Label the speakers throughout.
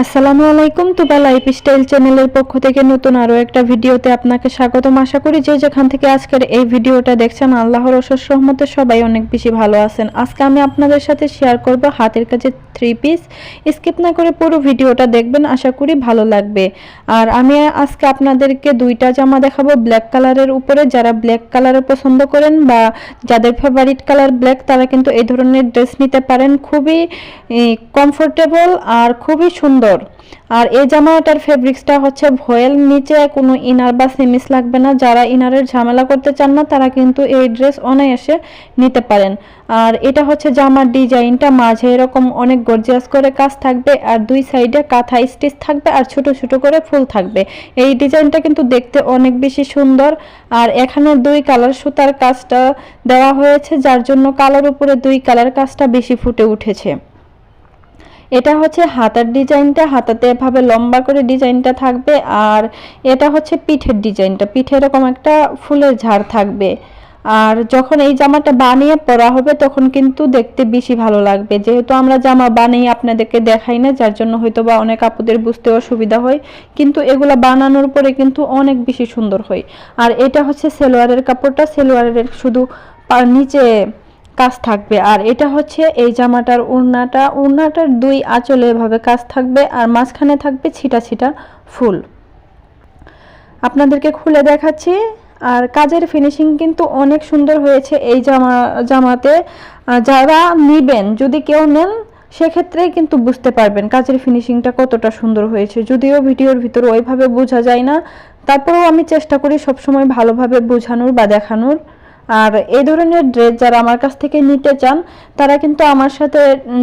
Speaker 1: আসসালামু আলাইকুম, তুবা life style চ্যানেলের পক্ষ থেকে নতুন আরও একটা ভিডিওতে আপনাকে স্বাগতম। আশা করি যে যেখান থেকে আজকের এই ভিডিওটা দেখছেন, আল্লাহর অশেষ রহমতে সবাই অনেক বেশি ভালো আছেন। আজকে আমি আপনাদের সাথে শেয়ার করব হাতের কাছে থ্রি পিস স্কিপ না করে পুরো ভিডিওটা দেখবেন, আশা করি ভালো লাগবে। আর আমি আজকে আপনাদেরকে দুইটা জামা দেখাবো ব্ল্যাক কালারের উপরে। যারা ব্ল্যাক কালারের পছন্দ করেন বা যাদের ফেভারিট কালার ব্ল্যাক তারা কিন্তু এই ধরনের ড্রেস নিতে পারেন। খুবই কমফোর্টেবল আর খুবই সুন্দর আর এই জামাটার ফেব্রিক্সটা হচ্ছে ভয়েল, নিচে কোনো ইনার বা সেমিস লাগবে না। যারা ইনারের ঝামেলা করতে চান না, তারা কিন্তু এই ড্রেস অনায়াসে নিতে পারেন। আর এটা হচ্ছে জামার ডিজাইনটা। মাঝে এরকম অনেক গর্জিয়াস করে কাজ থাকবে, আর দুই সাইডে কাঁথা স্টিচ থাকবে, আর ছোট ছোট করে ফুল থাকবে। এই ডিজাইনটা কিন্তু দেখতে অনেক বেশি সুন্দর। আর এখানে দুই কালার সুতার কাজটা দেওয়া হয়েছে, যার জন্য কালার উপরে দুই কালার কাজটা বেশি ফুটে উঠেছে। এটা হচ্ছে হাতার ডিজাইনটা, হাতাতে এভাবে লম্বা করে ডিজাইনটা থাকবে আর এটা হচ্ছে পিঠের ডিজাইনটা। পিঠে এরকম একটা ফুলের ঝাড় থাকবে। আর যখন এই জামাটা বানিয়ে পরা হবে তখন কিন্তু দেখতে বেশি ভালো লাগবে। যেহেতু আমরা জামা বানিয়ে আপনাদেরকে দেখাই না, যার জন্য হয়তো বা অনেক আপুদের বুঝতে অসুবিধা হয়। কিন্তু এগুলা বানানোর পরে কিন্তু অনেক বেশি সুন্দর হয়। আর এটা হচ্ছে সেলোয়ারের কাপড়টা। সেলোয়ারের শুধু নিচে কাজ থাকবে। আর এটা হচ্ছে এই জামাটার উড়নাটা। উড়নাটার দুই আঁচলে এভাবে কাজ থাকবে আর মাঝখানে থাকবে ছিটা ছিটা ফুল। আপনাদেরকে খুলে দেখাচ্ছি। আর কাজের ফিনিশিং কিন্তু অনেক সুন্দর হয়েছে এই জামা, জামাতে। যারা নিবেন, যদি কেউ নেন, সেক্ষেত্রেই কিন্তু বুঝতে পারবেন কাজের ফিনিশিংটা কতটা সুন্দর হয়েছে। যদিও ভিডিওর ভিতরে ওইভাবে বোঝা যায় না, তারপরেও আমি চেষ্টা করি সবসময় ভালোভাবে বোঝানোর বা দেখানোর। আর এই ধরনের ড্রেস যারা আমার কাছ থেকে নিতে চান, তারা কিন্তু আমার সাথে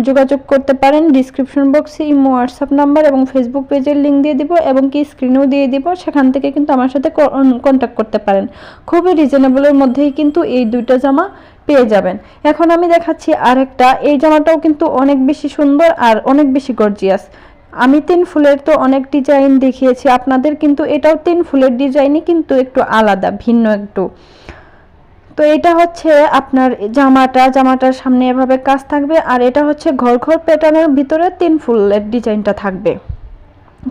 Speaker 1: যোগাযোগ করতে পারেন। ডিসক্রিপশন বক্সে ইমো হোয়াটসঅ্যাপ নাম্বার এবং ফেসবুক পেজের লিঙ্ক দিয়ে দিব এবং কি স্ক্রিনেও দিয়ে দিব। সেখান থেকে কিন্তু আমার সাথে কন্ট্যাক্ট করতে পারেন। খুবই রিজনেবলের মধ্যেই কিন্তু এই দুইটা জামা পেয়ে যাবেন। এখন আমি দেখাচ্ছি আরেকটা। এই জামাটাও কিন্তু অনেক বেশি সুন্দর আর অনেক বেশি গর্জিয়াস আমি তিন ফুলের তো অনেক ডিজাইন দেখিয়েছি। আপনাদের কিন্তু এটাও তিন ফুলের ডিজাইনই কিন্তু একটু আলাদা, ভিন্ন একটু। তো এটা হচ্ছে আপনার জামাটা, জামাটার সামনে এভাবে কাজ থাকবে আর এটা হচ্ছে ঘর ঘর প্যাটার্নের ভিতরে তিন ফুলের ডিজাইনটা থাকবে।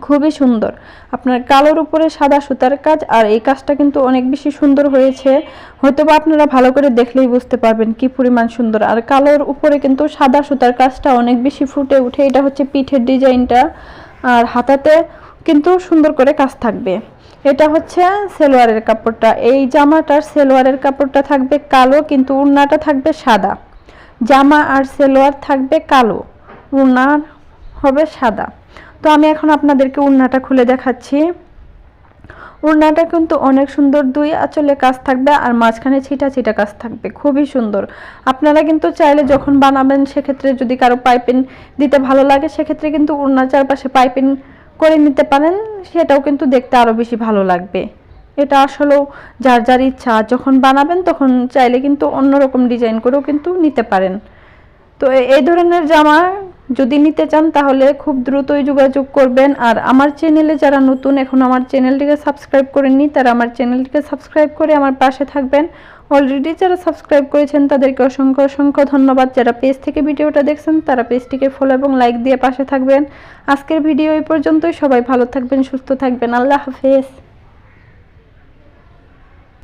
Speaker 1: খুবই সুন্দর। আপনার কালোর উপরে সাদা সুতার কাজ আর এই কাজটা কিন্তু অনেক বেশি সুন্দর হয়েছে। হয়তো বা আপনারা ভালো করে দেখলেই বুঝতে পারবেন কি পরিমাণ সুন্দর। আর কালোর উপরে কিন্তু সাদা সুতার কাজটা অনেক বেশি ফুটে উঠে। এটা হচ্ছে পিঠের ডিজাইনটা। আর হাতাতে কিন্তু সুন্দর করে কাজ থাকবে। এটা হচ্ছে সেলোয়ারের কাপড়টা। এই জামাটার সেলোয়ারের কাপড়টা থাকবে কালো, কিন্তু উড়নাটা থাকবে সাদা। জামা আর সেলোয়ার থাকবে কালো উড়নার হবে সাদা। তো আমি এখন আপনাদেরকে উড়নাটা খুলে দেখাচ্ছি। উড়নাটা কিন্তু অনেক সুন্দর দুই আঁচলে কাজ থাকবে আর মাঝখানে ছিটা ছিটা কাজ থাকবে, খুবই সুন্দর। আপনারা কিন্তু চাইলে যখন বানাবেন, সেক্ষেত্রে যদি কারও পাইপিং দিতে ভালো লাগে, সেক্ষেত্রে কিন্তু উড়নার চারপাশে পাইপিং করে নিতে পারেন, সেটাও কিন্তু দেখতে আরও বেশি ভালো লাগবে। এটা আসলেও যার যার ইচ্ছা যখন বানাবেন তখন চাইলে কিন্তু অন্যরকম ডিজাইন করেও কিন্তু নিতে পারেন। তো এই ধরনের জামা যদি নিতে চান তাহলে খুব দ্রুতই যোগাযোগ করবেন। আর আমার চ্যানেলে যারা নতুন, এখন আমার চ্যানেলটিকে সাবস্ক্রাইব করেননি, তারা আমার চ্যানেলটিকে সাবস্ক্রাইব করে আমার পাশে থাকবেন। অলরেডি যারা সাবস্ক্রাইব করেছেন, তাদেরকে অসংখ্য অসংখ্য ধন্যবাদ। যারা পেজ থেকে ভিডিওটা দেখছেন, তারা পেজটিকে ফলো এবং লাইক দিয়ে পাশে থাকবেন। আজকের ভিডিও এই পর্যন্তই। সবাই ভালো থাকবেন, সুস্থ থাকবেন। আল্লাহ হাফেজ।